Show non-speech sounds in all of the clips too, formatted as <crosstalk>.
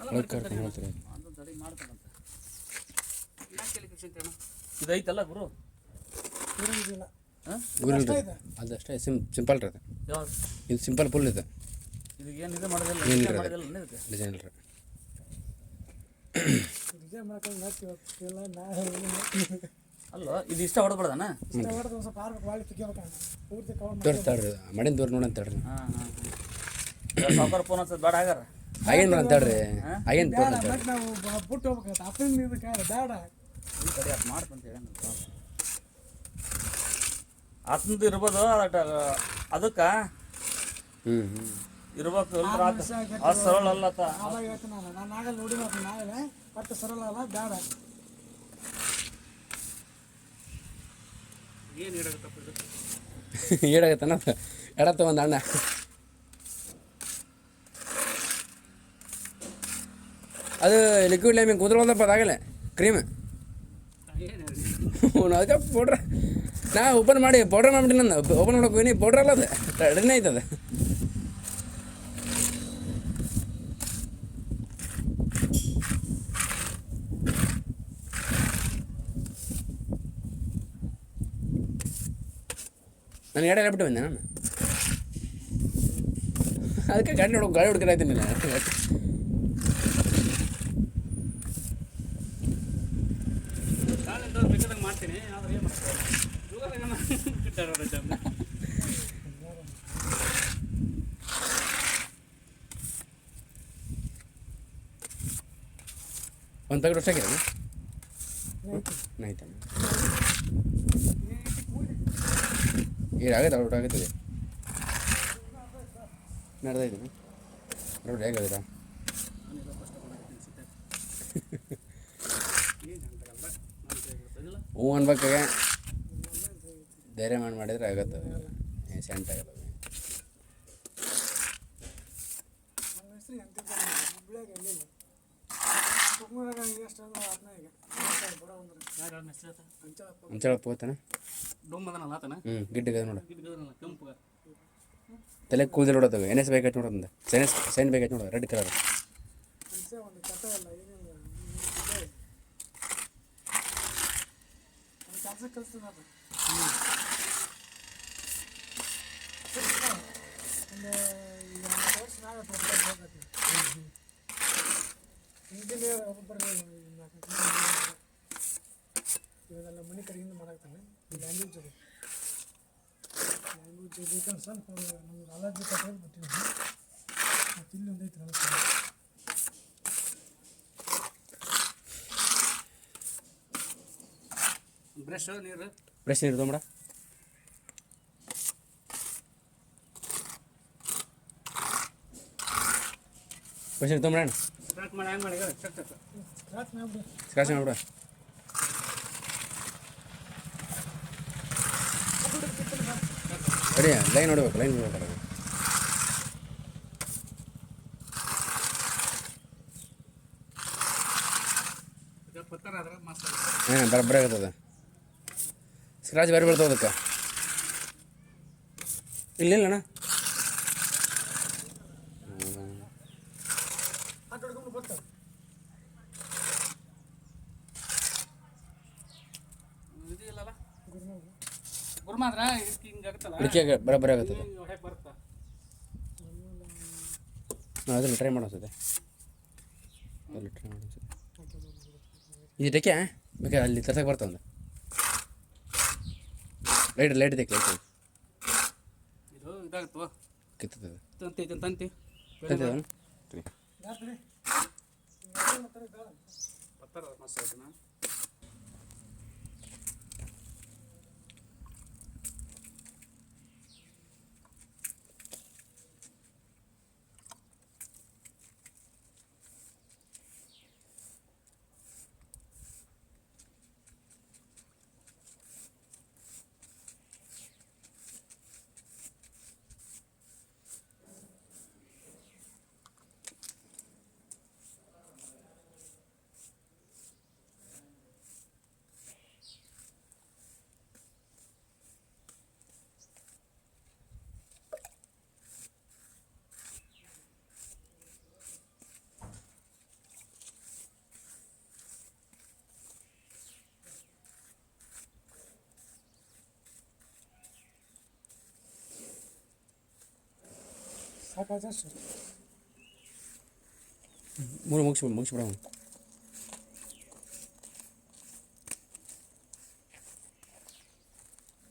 ಅಂತೇಣ ಗುರು? ಇರಂಗಿಲ್ಲ ಹಾಂ ಗುರಿ ಅದಷ್ಟೇ ಸಿಂ ಸಿಂಪಲ್ ರೀ ಇದು ಸಿಂಪಲ್ ಫುಲ್ ಇದೆ. ಡಿಸೈನ್ ರೀ <coughs> ಅಲ್ಲ ಇದು ಇಷ್ಟ ಹೊಡೆದ್ಬಿಡ್ದಾನ ಇಷ್ಟ ಹೊಡೆದು ಒಂದು ಸ್ವಲ್ಪ ಆರ್ಬೇಕು ಬಾಳಿ ಪೂರ್ತಿ ಕವರ್ ಮಾಡಿ ತೋರಿ ತಡ್ರಿ ಮಾಡಿನ ದೂರ ನೋಡಿ ಅಂತ ಹೇಳ್ರಿ ಹಾಂ. ಹಾಂ ಸಾವುಕಾರ ಫೋನ್ ಹಚ್ಚೋದು ಬೇಡ ಆಗಾರ ಆಗೇನು ಅಂತ ಹೇಳ್ರಿ. ಆಗೇನು ತೋರಿ ಅಂತ ಬಟ್ ನಾವು ಬಿಟ್ಟು ಹೋಗ್ಬೇಕಾಗತ್ತೆ. ಅಪ್ಪನ ಇದಕ್ಕೆ ಬೇಡ ಈ ಕಡೆ ಅದು ಮಾಡ್ತಂತ ಹೇಳಿ ಆತಂದು ಇರ್ಬೋದು ಅದಟ ಅದಕ್ಕೆ ಹ್ಞೂ ಹ್ಞೂ ಇರ್ಬೇಕು ಇಲ್ದ್ರ ಆತ ಅದು ಸರಳ ಅಲ್ಲ ತ ಹೇಳ್ತೀನಿ ನಾನು ನಾನು ಆಗಲ್ಲ ನೋಡಿ ಬಟ್ ಸರಳ ಅಲ್ಲ ಬೇಡ. ಏನು ಏಡಾಗತ್ತನ ಎಡತ್ತ ಒಂದು ಅಣ್ಣ. ಅದು ಲಿಕ್ವಿಡ್ ಲೈಮಿಂಗ್ ಕುದ್ರೊಂದಪ್ಪ ಅದಾಗಲ್ಲ ಕ್ರೀಮ್ ಏನು ಅವ್ನು ಅದಕ್ಕೆ ಪೌಡ್ರ್ ನಾ ಓಪನ್ ಮಾಡಿ ಪೌಡ್ರ್ ಮಾಡ್ಬಿಟ್ಟಿನಿ ನಾನು ಓಪನ್ ಮಾಡಕ್ಕೆ ಹೋಗಿನಿ ಪೌಡ್ರ್ ಅಲ್ಲ ಅದು ರೆಡಿನೇ ಐತೆ ಅದು ನಾನು ಗಾಡಿ ಬಿಟ್ಟು ಬಂದೆ ನಾನು ಅದಕ್ಕೆ ಗಾಡಿ ನೋಡೋ ಗಾಡಿ ಹುಡುಕಿರಾಯ್ತೀನಿ ನಾನು ಕಾಲಿಂದ ಬೇಕಾದಂಗೆ ಮಾಡ್ತೀನಿ ಆದ್ರೆ ಏನು ಮಾಡ್ತೀನಿ ಒಂದು ಪ್ಯಾಕೆಟ್ ಅಷ್ಟಾಗಿದೆ ಆಯ್ತಾ ಈಗ ಆಗೈತೆ ಔಟ್ ಆಗುತ್ತದೆ ನಡೆದೈತೆ ನೋಡಿ ಹೇಗಾಗಿರಾ ಹ್ಞೂ ಅನ್ಬೇಕಾಗ ಧೈರ್ಯ ಮಾಡಿ ಮಾಡಿದರೆ ಆಗತ್ತೆ. ಸೆಂಟ್ ಆಗಲ್ಲ ತಲೆ ಕೂದಲು ನೋಡೋದು ಎನ್ ಎಸ್ ಬೇಕಾಯ್ತು ನೋಡೋದು ಸೈನ್ ಸೈನ್ ನೋಡೋದು ರೆಡ್ ಕಲರ್ ಅಂಚೆ ಒಂದು ಕಥ ಇಲ್ಲ ಏನಿಲ್ಲ ಒಂದು ಕೆಲಸ ಒಬ್ಬರು ಇವಾಗೆಲ್ಲ ಮನೆ ಕಡೆಯಿಂದ ಮಾಡಾಕ್ತಾನೆ ಲ್ಯಾಂಗ್ವೇಜ್ ಅದು ಲ್ಯಾಂಗ್ವೇಜ್ ಬೇಕಂದ್ರೆ ಸ್ವಲ್ಪ ನಮ್ಗೆ ಅಲರ್ಜಿ ಕಟ್ಟೋದು ಬಿಟ್ಟಿದ್ದೀನಿ ಮತ್ತು ಇಲ್ಲಿ ಒಂದು ಐತಿ ನಮಗೆ ಬ್ರಷ್ ನೀರು ಬ್ರಷ್ ನೀರು ತೊಗೊಂಬಿಡ ಬ್ರಷ್ ನೀರು ತೊಗೊಂಬಿಡ ಸ್ಕ್ರಾಚ್ ಮಾಡ್ಬಿಡು ಸರಿ ಲೈನ್ ನೋಡ್ಬೇಕು ಲೈನ್ ನೋಡ್ಬೇಕು ಹಾಂ ಬರಬ್ಬರ ಆಗತ್ತದ ಸ್ಕ್ರಾಚ್ ಬೇರೆ ಬರ್ತದೆ ಅದಕ್ಕೆ. ಇಲ್ಲ ಇಲ್ಲ ಅಣ್ಣ ಇದಕ್ಕೆ ಬರಬ್ಬರ ಆಗತ್ತದ ಟ್ರೈ ಮಾಡೋ ಅನ್ಸುತ್ತೆ ಅದ್ರಲ್ಲಿ ಟ್ರೈ ಮಾಡೋ ಅನ್ಸುತ್ತೆ ಇದು ಟೆಕ್ಕೆ ಬೇಕಾದ್ರೆ ಅಲ್ಲಿ ತರ್ಸಕ್ಕೆ ಬರ್ತಾವ ಒಂದು ಲೈಟ್ ಲೈಟ್ ದೇಕ್ ಲೈಟ್ ಇದು. ಇದಾಗುತ್ತವ ಕಿತ್ತದ ತಂತಿ ತಂತಿ. ತಂತಿ ಯಾತ್ರಿ ಪತ್ತರ ಮಸ್ತ್ ಆಯ್ತು ಸಾಕಾಯ್ತು ಅಷ್ಟು ಮೂರು ಮುಗಿಸ್ಬಿಡು ಮುಗಿಸ್ಬಿಡ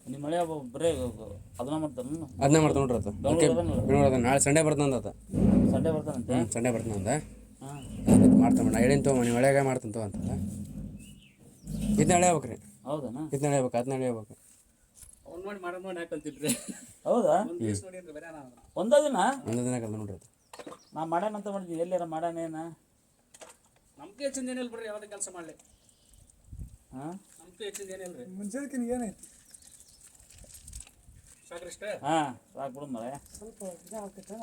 ನಿಮ್ಮ ಮಳೆ ಬರೇ ಅದನ್ನ ಮಾಡ್ತಾನ ಅದನ್ನೇ ಮಾಡ್ತಾನೆ ನೋಡ್ರಿ ಅದು. ಅದಕ್ಕೆ ಬೆಂಗಳೂರು ಅದ ನಾಳೆ ಸಂಡೇ ಬರ್ತಾನೆ ಅಂತ ಸಂಡೇ ಬರ್ತಾನಂತೆ? ಹ್ಞೂ ಸಂಡೆ ಬರ್ತಾನಂತ. ಹಾಂ. ಮಾಡ್ತಾನೆ ನಾ ಹೇಳಿನ ತಗೋ ನಿಮ್ಮ ಒಳಗೆ ಮಾಡ್ತಾನೆ ತಗೋ ಅಂತ. ಇದನ್ನ ಎಳೆಯಬೇಕು ರೀ ಹೌದನಾ? ಇದನ್ನ ಎಳೆಯಬೇಕು ಅದನ್ನ ಎಳೆಯಬೇಕು ಅವ್ನು ನೋಡಿ ನೋಡಿ ಹಾಕಲ್ತಿದ್ರಿ ಹೌದಾ? ಒಂದು ದಿವಸ ನೋಡಿ ಬರೀ ನಾನು ಒಂದ ದಿನ? ಒಂದು ದಿನ ನೋಡ್ರಿ ನಾ ನಾ ಮಾಡ್ಯಾನಂತ ಮಾಡಿದ್ವಿ ಎಲ್ಲಾರ ಮಾಡ್ಯಾನೇನ ನಮ್ಗೆ ಹೆಚ್ಚಿಂದ ಏನಿಲ್ಲ ಬಿಡ್ರಿ ಯಾವುದೇ ಕೆಲಸ ಮಾಡ್ಲಿ. ಹಾಂ? ನಮ್ಗೆ ಹೆಚ್ಚಿಂದ ಏನಿಲ್ಲ ರೀ ಸಾಕ್ರಿ ಇಷ್ಟ ಹಾಂ ಸಾಕು ಬಿಡು ಮಳೆ ಸ್ವಲ್ಪ ಇದಾಗ್ತೈತೆ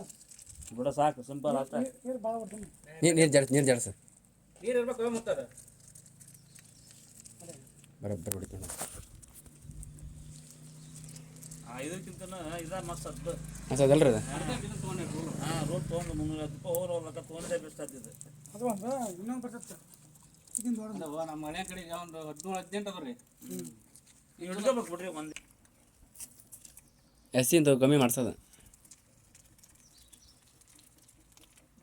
ಬಿಡ ಸಾಕು ಸಿಂಪಲ್ ಆತ ನೀರು ಭಾಳ ನೀರು ನೀರು ಜಾಡ್ಸಿ ನೀರು ಜಾಡ್ಸ ನೀರು ಇರ್ಬೇಕು ಮತ್ತೆ ಬರೋಬ್ಬರ ಇದಕ್ಕಿಂತ ಇದ ಮಸ್ತ್ ಅದು ಹಾಂ ಸರ್ ಅದಲ್ರಿ ಅದು ಇದನ್ನ ತೊಗೊಂಡ್ರಿ ರೂಲ್ ಹಾಂ ರೋಡ್ ತೊಗೊಂಡು ಮುನ್ನೂರ ರೂಪಾಯಿ ಹೋಗ್ರ ಹೋಗ್ಲಕ್ಕ ತೊಗೊಂಡೇ ಬೆಸ್ಟ್ ಆಗ್ತಿದೆ ಅದು. ಒಂದು ಇನ್ನೊಂದು ಬರ್ತೈತೆ. ಇದನ್ನ ದೊಡ್ಡ ಅಲ್ಲವ ನಮ್ಮ ಮನೆ ಕಡೆ ಒಂದು ಹದಿನೇಳು ಹದಿನೆಂಟು ಅದ ರೀ ಹಿಡ್ಕೋಬೇಕು ಬಿಡ್ರಿ ಒಂದು. ಎಸ್ ಸಿ ಅಂತ ಕಮ್ಮಿ ಮಾಡ್ಸೋದು.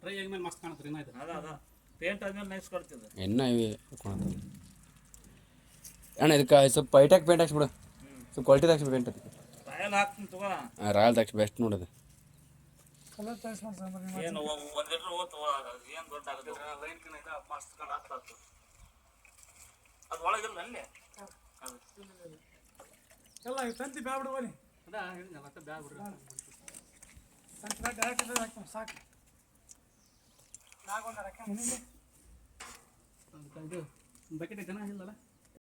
ಟ್ರೈ ಆದ್ಮೇಲೆ ಮಸ್ತ್ ಕಾಣತ್ರಿ ಏನಾಯ್ತು ಅದ ಅದ. ಪೇಂಟ್ ಆದ್ಮೇಲೆ ನೈಸ್ ಕೊಡ್ತಿದೆ ಇನ್ನ ಇವೆ ಅಣ್ಣ ಇದಕ್ಕೆ ಸ್ವಲ್ಪ ಐಟ್ಯಾಕ್ ಪೇಂಟ್ ಹಾಕ್ಸ್ಬಿಡು ಸ್ವಲ್ಪ ಕ್ವಾಲಿಟಿ ಹಾಕ್ಸ್ಬಿಡು ಪೇಂಟ್ ಅದಕ್ಕೆ ರಾಯಲ್ ಹಾಕ್ತೀನಿ ತಗೋ. ರಾಯಲ್ ಬೆಸ್ಟ್ ನೋಡೋದು ಕಲರ್ ಚಾಯ್ಸ್ ಮಾಡ್ತಾರೆ ಏನು ಒಂದು ಲೀಟ್ರ್ ಏನು ದೊಡ್ಡ ಆಗುತ್ತೆ. ಲೈನ್ಕಿನ ಇದು ಮಸ್ತ್ ಕಡ ಹಾಕ್ತಾತು ಅದು ಒಳಗಿಲ್ಲ ಅಲ್ಲೇ? ಎಲ್ಲ ಈ ತಂತಿ ಬ್ಯಾ ಅದ ಬಿಡ್ರಿ. ತಂತಿ ಬ್ಯಾ ಡೈರೆಕ್ಟ್ ಇದ್ರೆ ಹಾಕ್ತಾನೆ ಸಾಕು. ನಾಗೊಂದು ಮನೇಲಿ ಬಕೆಟ್ ಜನ ಇಲ್ಲಲ್ಲ